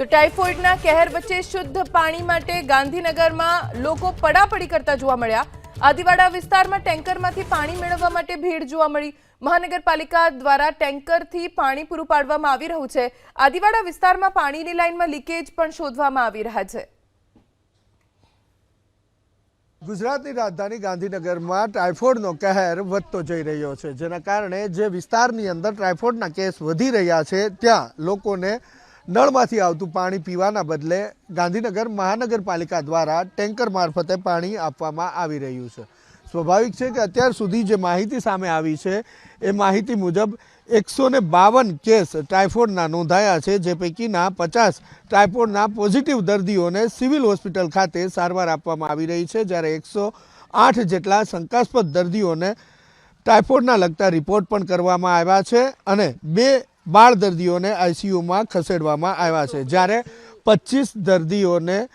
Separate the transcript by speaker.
Speaker 1: તો ટાઇફોઇડના કહેર વચ્ચે શુદ્ધ પાણી માટે ગાંધીનગરમાં લોકો પડાપડી કરતા જોવા મળ્યા. આદિવાડા વિસ્તારમાં ટેન્કરમાંથી પાણી મેળવવા માટે ભીડ જોવા મળી. મહાનગરપાલિકા દ્વારા ટેન્કરથી પાણી પૂરું પાડવામાં આવી રહ્યું છે. આદિવાડા વિસ્તારમાં પાણીની લાઇનમાં લીકેજ પણ શોધવામાં આવી રહ્યા છે.
Speaker 2: ગુજરાતની રાજધાની ગાંધીનગરમાં ટાઇફોઇડનો કહેર વધતો જઈ રહ્યો છે. જેના કારણે જે વિસ્તારની અંદર ટાઇફોઇડના કેસ વધી રહ્યા છે, ત્યાં લોકોને નળમાંથી આવતું પાણી પીવાના બદલે ગાંધીનગર મહાનગરપાલિકા દ્વારા ટેન્કર મારફતે પાણી આપવામાં આવી રહ્યું છે. સ્વાભાવિક છે કે અત્યાર સુધી જે માહિતી સામે આવી છે, એ માહિતી મુજબ એકસો બાવન કેસ ટાઇફોઇડના નોંધાયા છે, જે પૈકીના પચાસ ટાઇફોઇડના પોઝિટિવ દર્દીઓને સિવિલ હોસ્પિટલ ખાતે સારવાર આપવામાં આવી રહી છે, જ્યારે એકસો આઠ જેટલા શંકાસ્પદ દર્દીઓને ટાઇફોઇડના લગતા રિપોર્ટ પણ કરવામાં આવ્યા છે અને બે બાળ દર્દીઓને આઈસીયુમાં ખસેડવામાં આવ્યા છે. જ્યારે પચીસ દર્દીઓને